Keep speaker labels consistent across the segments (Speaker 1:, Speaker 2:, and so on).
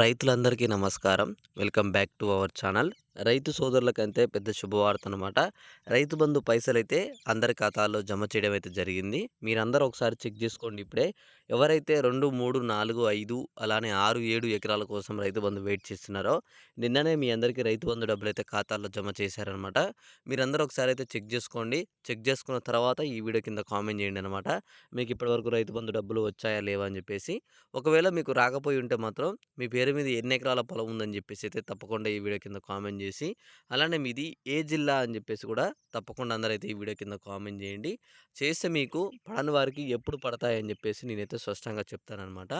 Speaker 1: రైతులందరికీ నమస్కారం. Welcome back to our channel. రైతు సోదరులకైతే పెద్ద శుభవార్త అనమాట రైతు బంధు పైసలైతే అందరి ఖాతాల్లో జమ చేయడం అయితే జరిగింది. మీరందరూ ఒకసారి చెక్ చేసుకోండి ఇప్పుడే. ఎవరైతే రెండు మూడు నాలుగు ఐదు అలానే ఆరు ఏడు ఎకరాల కోసం రైతు బంధు వెయిట్ చేస్తున్నారో నిన్ననే మీ అందరికీ రైతు బంధు డబ్బులు అయితే ఖాతాల్లో జమ చేశారనమాట. మీరందరూ ఒకసారి అయితే చెక్ చేసుకోండి. చెక్ చేసుకున్న తర్వాత ఈ వీడియో కింద కామెంట్ చేయండి అనమాట. మీకు ఇప్పటివరకు రైతు బంధు డబ్బులు వచ్చాయా లేవా అని చెప్పేసి. ఒకవేళ మీకు రాకపోయి ఉంటే మాత్రం మీ పేరు మీద ఎన్ని ఎకరాల పొలం ఉందని చెప్పేసి అయితే తప్పకుండా ఈ వీడియో కింద కామెంట్ చేసి అలానే మీది ఏ జిల్లా అని చెప్పేసి కూడా తప్పకుండా అందరైతే ఈ వీడియో కింద కామెంట్ చేయండి. చేస్తే మీకు పడని వారికి ఎప్పుడు పడతాయని చెప్పేసి నేనైతే స్పష్టంగా చెప్తారనమాట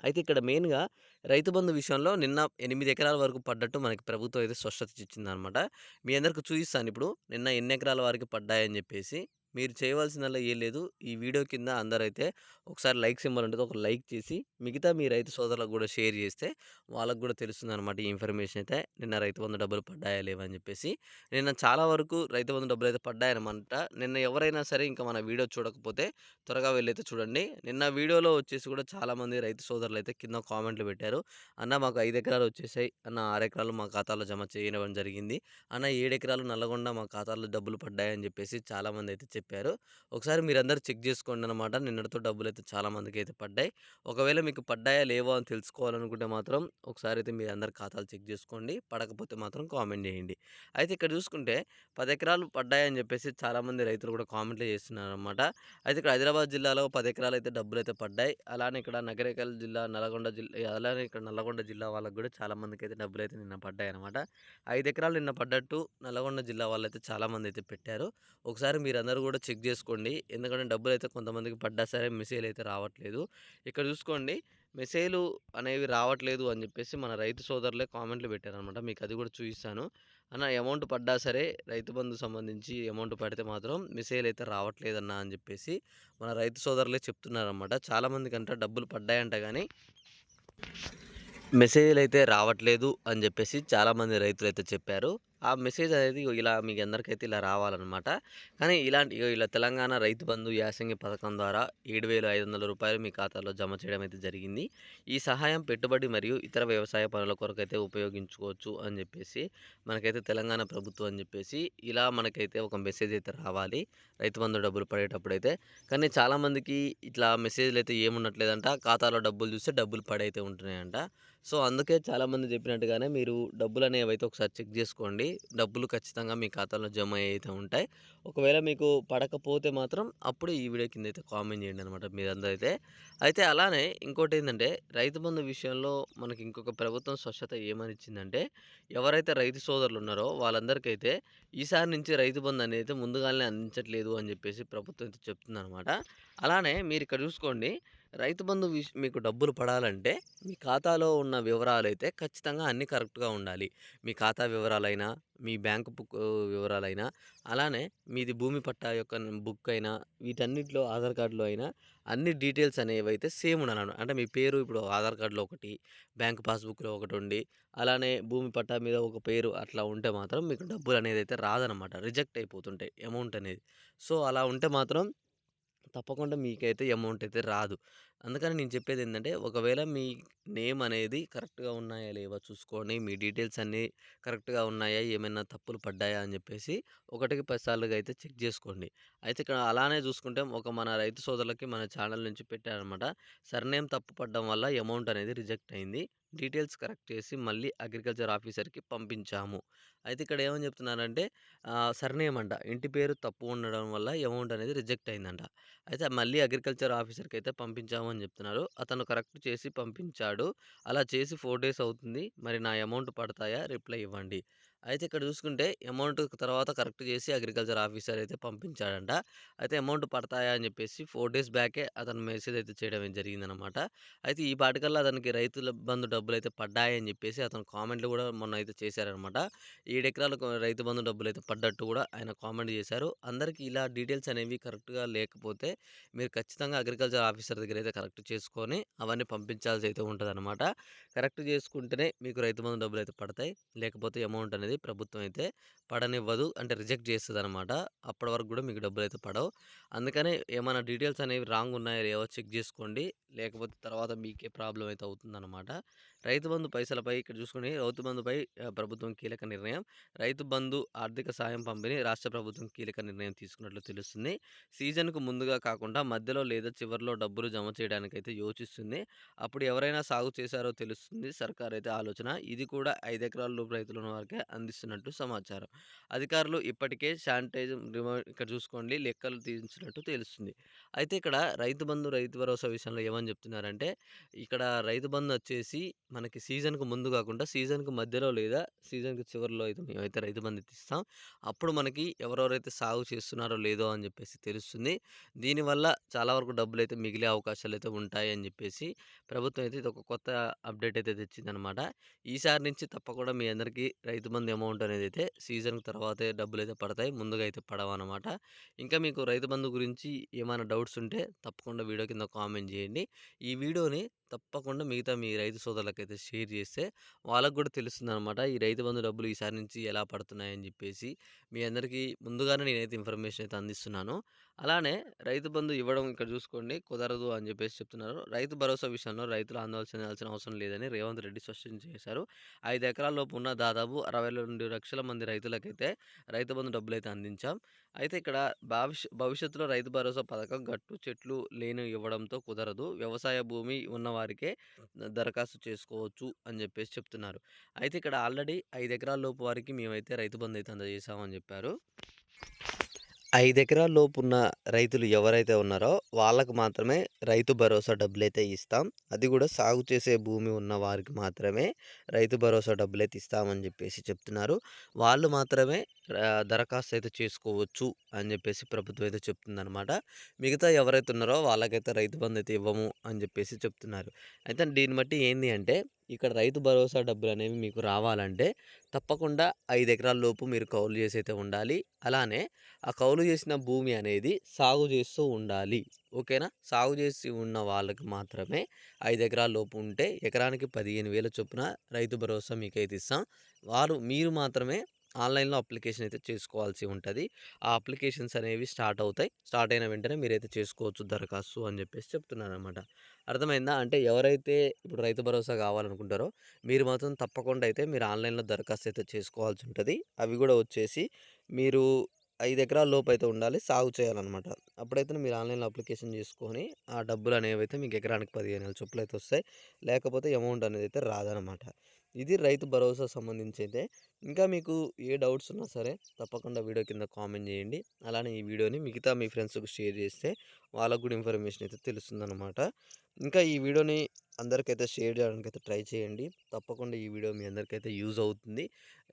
Speaker 1: అయితే ఇక్కడ మెయిన్గా రైతు బంధు విషయంలో నిన్న ఎనిమిది ఎకరాల వరకు పడ్డట్టు మనకి ప్రభుత్వం అయితే స్పష్టత ఇచ్చిందనమాట. మీ అందరికి చూపిస్తాను ఇప్పుడు నిన్న ఎన్ని ఎకరాల వరకు పడ్డాయని చెప్పేసి. మీరు చేయవలసిందల్లా ఏం లేదు. ఈ వీడియో కింద అందరైతే ఒకసారి లైక్ సింబల్ ఉంటుంది ఒక లైక్ చేసి మిగతా మీ రైతు సోదరులకు కూడా షేర్ చేస్తే వాళ్ళకు కూడా తెలుస్తుంది అనమాట ఈ ఇన్ఫర్మేషన్ అయితే. నిన్న రైతు బంధు డబ్బులు పడ్డాయా లేవని చెప్పేసి. నిన్న చాలా వరకు రైతు బంధు డబ్బులు అయితే పడ్డాయనమాట. నిన్న ఎవరైనా సరే ఇంకా మన వీడియో చూడకపోతే త్వరగా వెళ్ళైతే చూడండి. నిన్న వీడియోలో వచ్చేసి కూడా చాలామంది రైతు సోదరులు అయితే కింద కామెంట్లు పెట్టారు. అన్న మాకు ఐదు ఎకరాలు వచ్చేసాయి. అన్న ఆరు ఎకరాలు మా ఖాతాలో జమ చేయడం జరిగింది. అన్న ఏడు ఎకరాలు నల్లగొండ మా ఖాతాలో డబ్బులు పడ్డాయని చెప్పేసి చాలామంది అయితే చెప్పారు చెప్పారు. ఒకసారి మీరందరూ చెక్ చేసుకోండి అనమాట నిన్నటితో డబ్బులు అయితే చాలామందికి అయితే పడ్డాయి. ఒకవేళ మీకు పడ్డాయా లేవో అని తెలుసుకోవాలనుకుంటే మాత్రం ఒకసారి అయితే మీరు అందరి ఖాతాలు చెక్ చేసుకోండి. పడకపోతే మాత్రం కామెంట్ చేయండి. అయితే ఇక్కడ చూసుకుంటే పది ఎకరాలు పడ్డాయని చెప్పేసి చాలామంది రైతులు కూడా కామెంట్లు చేస్తున్నారు అనమాట అయితే ఇక్కడ హైదరాబాద్ జిల్లాలో పది ఎకరాలు అయితే డబ్బులు అయితే పడ్డాయి. అలానే ఇక్కడ నగరేకల్ జిల్లా నల్గొండ జిల్లా అలానే ఇక్కడ నల్గొండ జిల్లా వాళ్ళకి కూడా చాలామందికి అయితే డబ్బులు అయితే నిన్న పడ్డాయి అనమాట ఐదు ఎకరాలు నిన్న పడ్డట్టు నల్గొండ జిల్లా వాళ్ళు అయితే చాలామంది అయితే పెట్టారు. ఒకసారి మీరందరూ కూడా చెక్ చేసుకోండి. ఎందుకంటే డబ్బులు అయితే కొంతమందికి పడ్డా సరే మెసేజ్ అయితే రావట్లేదు. ఇక్కడ చూసుకోండి. మెసేజ్లు అనేవి రావట్లేదు అని చెప్పేసి మన రైతు సోదరులే కామెంట్లు పెట్టారనమాట మీకు అది కూడా చూపిస్తాను. అన్న అమౌంట్ పడ్డా సరే రైతు బంధు సంబంధించి అమౌంట్ పడితే మాత్రం మెసేజ్లు అయితే రావట్లేదన్న అని చెప్పేసి మన రైతు సోదరులే చెప్తున్నారనమాట చాలామందికి అంట డబ్బులు పడ్డాయంట కానీ మెసేజ్లు అయితే రావట్లేదు అని చెప్పేసి చాలామంది రైతులు అయితే చెప్పారు. ఆ మెసేజ్ అనేది ఇలా మీకు అందరికైతే ఇలా రావాలన్నమాట. కానీ ఇలాంటి ఇలా తెలంగాణ రైతు బంధు యాసంగి పథకం ద్వారా ఏడు వేల ఐదు వందల రూపాయలు మీ ఖాతాలో జమ చేయడం అయితే జరిగింది. ఈ సహాయం పెట్టుబడి మరియు ఇతర వ్యవసాయ పనుల కొరకు అయితే ఉపయోగించుకోవచ్చు అని చెప్పేసి మనకైతే తెలంగాణ ప్రభుత్వం అని చెప్పేసి ఇలా మనకైతే ఒక మెసేజ్ అయితే రావాలి. రైతు బంధు డబ్బులు పడేటప్పుడు అయితే కానీ చాలామందికి ఇట్లా మెసేజ్లు అయితే ఏమున్నట్లేదంట ఖాతాలో డబ్బులు చూస్తే డబ్బులు పడైతే ఉంటున్నాయంట. సో అందుకే చాలామంది చెప్పినట్టుగానే మీరు డబ్బులు అనేవి అయితే ఒకసారి చెక్ చేసుకోండి. డబ్బులు ఖచ్చితంగా మీ ఖాతాలో జమ అయితే ఉంటాయి. ఒకవేళ మీకు పడకపోతే మాత్రం అప్పుడు ఈ వీడియో కింద అయితే కామెంట్ చేయండి అనమాట మీరందరూ అయితే అయితే అలానే ఇంకోటి ఏంటంటే రైతు బంధు విషయంలో మనకి ఇంకొక ప్రభుత్వం స్వచ్ఛత ఏమని ఇచ్చిందంటే ఎవరైతే రైతు సోదరులు ఉన్నారో వాళ్ళందరికైతే ఈసారి నుంచి రైతు బంధు అనేది ముందుగానే అందించట్లేదు అని చెప్పేసి ప్రభుత్వం అయితే చెప్తుంది అనమాట అలానే మీరు ఇక్కడ చూసుకోండి రైతు బంధు మీకు డబ్బులు పడాలంటే మీ ఖాతాలో ఉన్న వివరాలు అయితే ఖచ్చితంగా అన్నీ కరెక్ట్గా ఉండాలి. మీ ఖాతా వివరాలైనా మీ బ్యాంకు బుక్ వివరాలైనా అలానే మీది భూమి పట్టా యొక్క బుక్ అయినా వీటన్నిటిలో ఆధార్ కార్డులో అయినా అన్ని డీటెయిల్స్ అనేవి అయితే సేమ్ ఉండాలి అంటే మీ పేరు ఇప్పుడు ఆధార్ కార్డులో ఒకటి బ్యాంక్ పాస్బుక్లో ఒకటి ఉండి అలానే భూమి పట్టా మీద ఒక పేరు అట్లా ఉంటే మాత్రం మీకు డబ్బులు అనేది అయితే రాదనమాట రిజెక్ట్ అయిపోతుంటాయి అమౌంట్ అనేది. సో అలా ఉంటే మాత్రం తప్పకుండా మీకైతే అమౌంట్ అయితే రాదు. అందుకని నేను చెప్పేది ఏంటంటే ఒకవేళ మీ నేమ్ అనేది కరెక్ట్గా ఉన్నాయా లేవా చూసుకోండి. మీ డీటెయిల్స్ అన్నీ కరెక్ట్గా ఉన్నాయా? ఏమైనా తప్పులు పడ్డాయా? అని చెప్పేసి ఒకటికి పదిసార్లుగా అయితే చెక్ చేసుకోండి. అయితే ఇక్కడ అలానే చూసుకుంటే ఒక మన రైతు సోదరులకి మన ఛానల్ నుంచి పెట్టారనమాట. సర్నేమ్ తప్పు పడడం వల్ల అమౌంట్ అనేది రిజెక్ట్ అయింది. డీటెయిల్స్ కరెక్ట్ చేసి మళ్ళీ అగ్రికల్చర్ ఆఫీసర్కి పంపించాము. అయితే ఇక్కడ ఏమని చెప్తున్నారంటే సర్నేమ్ అంట. ఇంటి పేరు తప్పు ఉండడం వల్ల అమౌంట్ అనేది రిజెక్ట్ అయిందంట. అయితే మళ్ళీ అగ్రికల్చర్ ఆఫీసర్కి అయితే పంపించాము. అని చెప్తున్నారు. అతను కరెక్ట్ చేసి పంపించాడు. అలా చేసి ఫోర్ డేస్ అవుతుంది. మరి నా అమౌంట్ పడతాయా? రిప్లై ఇవ్వండి. అయితే ఇక్కడ చూసుకుంటే అమౌంట్ తర్వాత కరెక్ట్ చేసి అగ్రికల్చర్ ఆఫీసర్ అయితే పంపించాడంట. అయితే అమౌంట్ పడతాయా అని చెప్పేసి ఫోర్ డేస్ బ్యాకే అతను మెసేజ్ అయితే చేయడం జరిగిందనమాట. అయితే ఈ పాటికల్లా అతనికి రైతుల బంధు డబ్బులు అయితే పడ్డాయని చెప్పేసి అతను కామెంట్లు కూడా మొన్న అయితే చేశారనమాట. ఏడు ఎకరాలకు రైతు బంధు డబ్బులు అయితే పడ్డట్టు కూడా ఆయన కామెంట్ చేశారు. అందరికీ ఇలా డీటెయిల్స్ అనేవి కరెక్ట్గా లేకపోతే మీరు ఖచ్చితంగా అగ్రికల్చర్ ఆఫీసర్ దగ్గర అయితే కరెక్ట్ చేసుకొని అవన్నీ పంపించాల్సి అయితే ఉంటుంది కరెక్ట్ చేసుకుంటేనే మీకు రైతు బంధు డబ్బులు అయితే పడతాయి. లేకపోతే అమౌంట్ అనేది అనేది ప్రభుత్వం అయితే పడనివ్వదు. అంటే రిజెక్ట్ చేస్తుంది అనమాట అప్పటి వరకు కూడా మీకు డబ్బులు అయితే పడవు. అందుకనే ఏమైనా డీటెయిల్స్ అనేవి రాంగ్ ఉన్నాయో లేవో చెక్ చేసుకోండి లేకపోతే తర్వాత మీకే ప్రాబ్లం అయితే అవుతుందనమాట. రైతు బంధు పైసలపై ఇక్కడ చూసుకుని రైతు బంధుపై ప్రభుత్వం కీలక నిర్ణయం. రైతు బంధు ఆర్థిక సాయం పంపిణీ రాష్ట్ర ప్రభుత్వం కీలక నిర్ణయం తీసుకున్నట్లు తెలుస్తుంది. సీజన్‌కు ముందుగా కాకుండా మధ్యలో లేదా చివర్లో డబ్బులు జమ చేయడానికైతే యోచిస్తుంది. అప్పుడు ఎవరైనా సాగు చేశారో తెలుస్తుంది సర్కారైతే ఆలోచన. ఇది కూడా ఐదు ఎకరాల లోపు రైతులను వారికే అందిస్తున్నట్టు సమాచారం. అధికారులు ఇప్పటికే శానిటైజం రిమో ఇక్కడ చూసుకోండి లెక్కలు తీసినట్టు తెలుస్తుంది. అయితే ఇక్కడ రైతు బంధు, రైతు భరోసా విషయంలో ఏమని చెప్తున్నారంటే, ఇక్కడ రైతు బంధు వచ్చేసి మనకి సీజన్‌కు ముందు కాకుండా సీజన్‌కు మధ్యలో లేదా సీజన్‌కి చివరిలో అయితే మేమైతే రైతు బంధు ఇస్తాం. అప్పుడు మనకి ఎవరెవరైతే సాగు చేస్తున్నారో లేదో అని చెప్పేసి తెలుస్తుంది. దీనివల్ల చాలా వరకు డబ్బులు అయితే మిగిలే అవకాశాలు అయితే ఉంటాయి అని చెప్పేసి ప్రభుత్వం అయితే ఇది ఒక కొత్త అప్డేట్ అయితే తెచ్చిందనమాట. ఈసారి నుంచి తప్పకుండా మీ అందరికీ రైతు బంధు అమౌంట్ అయితే సీజన్ తర్వాతే అయితే పడతాయి. ముందుగా అయితే పడవన్నమాట ఇంకా మీకు రైతు బంధు గురించి ఏమైనా డౌట్స్ ఉంటే తప్పకుండా వీడియో కింద కామెంట్ చేయండి. ఈ వీడియోని తప్పకుండా మిగతా మీ రైతు సోదరులకైతే షేర్ చేస్తే వాళ్ళకు కూడా తెలుస్తుంది అనమాట ఈ రైతు బంధు డబ్బులు ఈసారి నుంచి ఎలా పడుతున్నాయని చెప్పేసి మీ అందరికీ ముందుగానే నేనైతే ఇన్ఫర్మేషన్ అయితే అందిస్తున్నాను. అలానే రైతు బంధు ఇవ్వడం ఇక్కడ చూసుకోండి కుదరదు అని చెప్పేసి చెప్తున్నారు. రైతు భరోసా విషయంలో రైతులు ఆందోళన చెందాల్సిన అవసరం లేదని రేవంత్ రెడ్డి స్పష్టం చేశారు. ఐదు ఎకరాల లోపు ఉన్న దాదాపు 62 లక్షల మంది రైతులకైతే రైతు బంధు డబ్బులైతే అందించాం. అయితే ఇక్కడ భవిష్య భవిష్యత్తులో రైతు భరోసా పథకం గట్టు చెట్లు లేని ఇవ్వడంతో కుదరదు. వ్యవసాయ భూమి ఉన్నవారికే దరఖాస్తు చేసుకోవచ్చు అని చెప్పేసి చెప్తున్నారు. అయితే ఇక్కడ ఆల్రెడీ ఐదు ఎకరాల లోపు వారికి మేమైతే రైతు బంధు అయితే అందజేశామని చెప్పారు. ఐదు ఎకరాల లోపు ఉన్న రైతులు ఎవరైతే ఉన్నారో వాళ్ళకు మాత్రమే రైతు భరోసా డబ్బులైతే ఇస్తాం. అది కూడా సాగు చేసే భూమి ఉన్న వారికి మాత్రమే రైతు భరోసా డబ్బులైతే ఇస్తామని చెప్పేసి చెప్తున్నారు. వాళ్ళు మాత్రమే దరఖాస్తు అయితే చేసుకోవచ్చు అని చెప్పేసి ప్రభుత్వం అయితే చెప్తుందనమాట. మిగతా ఎవరైతే ఉన్నారో వాళ్ళకైతే రైతు బంధు అయితే ఇవ్వము అని చెప్పేసి చెప్తున్నారు. అయితే దీన్ని బట్టి ఏంది అంటే ఇక్కడ రైతు భరోసా డబ్బులు అనేవి మీకు రావాలంటే తప్పకుండా ఐదు ఎకరాల లోపు మీరు కౌలు చేసి అయితే ఉండాలి. అలానే ఆ కౌలు చేసిన భూమి అనేది సాగు చేస్తూ ఉండాలి. ఓకేనా? సాగు చేసి ఉన్న వాళ్ళకి మాత్రమే ఐదు ఎకరాల లోపు ఉంటే ఎకరానికి 15,000 చొప్పున రైతు భరోసా మీకైతే ఇస్తాం. వారు మీరు మాత్రమే ఆన్‌లైన్‌లో అప్లికేషన్ అయితే చేసుకోవాల్సి ఉంటుంది ఆ అప్లికేషన్స్ అనేవి స్టార్ట్ అవుతాయి. స్టార్ట్ అయిన వెంటనే మీరైతే చేసుకోవచ్చు దరఖాస్తు అని చెప్పేసి చెప్తున్నారనమాట. అర్థమైందా? అంటే ఎవరైతే ఇప్పుడు రైతు భరోసా కావాలనుకుంటారో మీరు మాత్రం తప్పకుండా అయితే మీరు ఆన్‌లైన్‌లో దరఖాస్తు అయితే చేసుకోవాల్సి ఉంటుంది అవి కూడా వచ్చేసి మీరు ఐదు ఎకరాల లోపు అయితే ఉండాలి. సాగు చేయాలనమాట. అప్పుడైతే మీరు ఆన్‌లైన్‌లో అప్లికేషన్ చేసుకొని ఆ డబ్బులు అనేవి అయితే మీకు ఎకరానికి పదిహేను వేల చొప్పులు అయితే వస్తాయి. లేకపోతే అమౌంట్ అనేది అయితే రాదనమాట. ఇది రైతు భరోసా సంబంధించి అయితే ఇంకా మీకు ఏ డౌట్స్ ఉన్నా సరే తప్పకుండా వీడియో కింద కామెంట్ చేయండి. అలానే ఈ వీడియోని మిగతా మీ ఫ్రెండ్స్‌కి షేర్ చేస్తే వాళ్ళకి కూడా ఇన్ఫర్మేషన్ అయితే తెలుస్తుందన్నమాట ఇంకా ఈ వీడియోని అందరికైతే షేర్ చేయడానికి అయితే ట్రై చేయండి. తప్పకుండా ఈ వీడియో మీ అందరికైతే యూజ్ అవుతుంది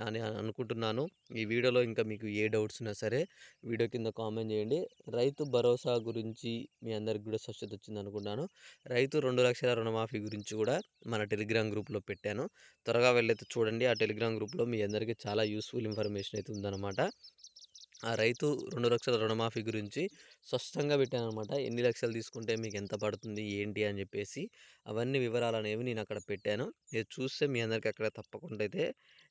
Speaker 1: అని అనుకుంటున్నాను. ఈ వీడియోలో ఇంకా మీకు ఏ డౌట్స్ ఉన్నా సరే వీడియో కింద కామెంట్ చేయండి. రైతు భరోసా గురించి మీ అందరికి కూడా స్పష్టత వచ్చిందనుకుంటున్నాను. రైతు రెండు లక్షల రుణమాఫీ గురించి కూడా మన టెలిగ్రామ్ గ్రూప్‌లో పెట్టాను. త్వరగా వెళ్ళైతే చూడండి. ఆ టెలిగ్రామ్ గ్రూప్‌లో మీ అందరికీ అందరికీ చాలా యూస్ఫుల్ ఇన్ఫర్మేషన్ అయితే ఉందనమాట. ఆ రైతు రెండు లక్షల రుణమాఫీ గురించి స్పష్టంగా పెట్టాననమాట. ఎన్ని లక్షలు తీసుకుంటే మీకు ఎంత పడుతుంది? ఏంటి? అని చెప్పేసి అవన్నీ వివరాలు అనేవి నేను అక్కడ పెట్టాను. మీరు చూస్తే మీ అందరికీ అక్కడ తప్పకుండా అయితే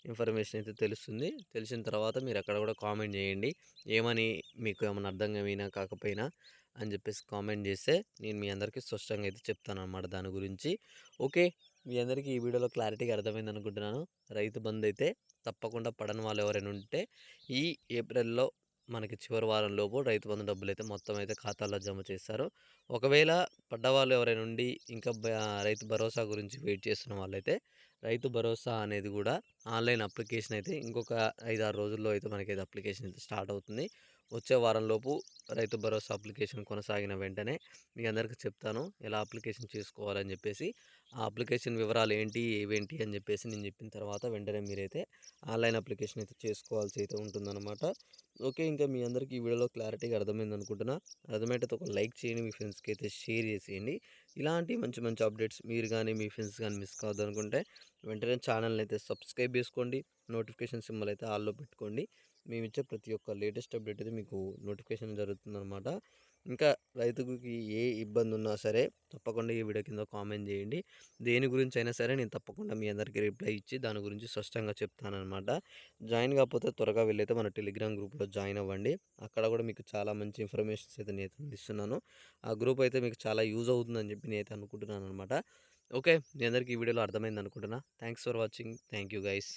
Speaker 1: ఇన్ఫర్మేషన్ అయితే తెలుస్తుంది. తెలిసిన తర్వాత మీరు అక్కడ కూడా కామెంట్ చేయండి. ఏమని మీకు ఏమైనా అర్థం అర్థమైనా కాకపోయినా అని చెప్పేసి కామెంట్ చేస్తే నేను మీ అందరికీ స్పష్టంగా అయితే చెప్తాను అనమాట దాని గురించి. ఓకే. మీ అందరికీ ఈ వీడియోలో క్లారిటీగా అర్థమైంది అనుకుంటున్నాను. రైతు బంద్ అయితే తప్పకుండా పడని వాళ్ళు ఎవరైనా ఉంటే ఈ ఏప్రిల్‌లో మనకి చివరి వారం లోపు రైతు బంధు డబ్బులైతే మొత్తం అయితే ఖాతాలో జమ చేస్తారు. ఒకవేళ పడ్డవాళ్ళు ఎవరైనా ఉండి ఇంకా రైతు భరోసా గురించి వెయిట్ చేస్తున్న వాళ్ళైతే రైతు భరోసా అనేది కూడా ఆన్‌లైన్ అప్లికేషన్ అయితే ఇంకొక 5, 6 రోజుల్లో అయితే మనకైతే అప్లికేషన్ అయితే స్టార్ట్ అవుతుంది. వచ్చే వారంలోపు రైతు భరోసా అప్లికేషన్ కొనసాగిన వెంటనే మీ అందరికీ చెప్తాను. ఎలా అప్లికేషన్ చేసుకోవాలని చెప్పేసి. ఆ అప్లికేషన్ వివరాలు ఏంటి? ఏవేంటి? అని చెప్పేసి నేను చెప్పిన తర్వాత వెంటనే మీరైతే ఆన్‌లైన్ అప్లికేషన్ అయితే చేసుకోవాల్సి అయితే ఉంటుందనమాట. ఓకే. ఇంకా మీ అందరికీ ఈ వీడియోలో క్లారిటీగా అర్థమైంది అనుకుంటున్నా. అర్థమైతే ఒక లైక్ చేయండి. మీ ఫ్రెండ్స్‌కి అయితే షేర్ చేసేయండి. ఇలాంటి మంచి మంచి అప్డేట్స్ మీరు కానీ మీ ఫ్రెండ్స్ కానీ మిస్ కావద్దనుకుంటే వెంటనే ఛానల్‌ని అయితే సబ్స్క్రైబ్ చేసుకోండి. నోటిఫికేషన్ సింబల్ అయితే ఆల్‌లో పెట్టుకోండి. మేము ఇచ్చే ప్రతి ఒక్క లేటెస్ట్ అప్డేట్ అయితే మీకు నోటిఫికేషన్ జరుగుతుందనమాట. ఇంకా రైతుకి ఏ ఇబ్బంది ఉన్నా సరే తప్పకుండా ఈ వీడియో కింద కామెంట్ చేయండి. దేని గురించి అయినా సరే నేను తప్పకుండా మీ అందరికీ రిప్లై ఇచ్చి దాని గురించి స్పష్టంగా చెప్తానమాట జాయిన్ కాకపోతే త్వరగా వెళ్ళైతే మన టెలిగ్రామ్ గ్రూప్లో జాయిన్ అవ్వండి. అక్కడ కూడా మీకు చాలా మంచి ఇన్ఫర్మేషన్స్ అయితే నేను ఇస్తున్నాను ఆ గ్రూప్ అయితే మీకు చాలా యూజ్ అవుతుందని చెప్పి నేను అయితే అనుకుంటున్నాను అనమాట ఓకే మీ అందరికీ ఈ వీడియోలో అర్థమైంది అనుకుంటున్నా. Thanks for watching. Thank you guys.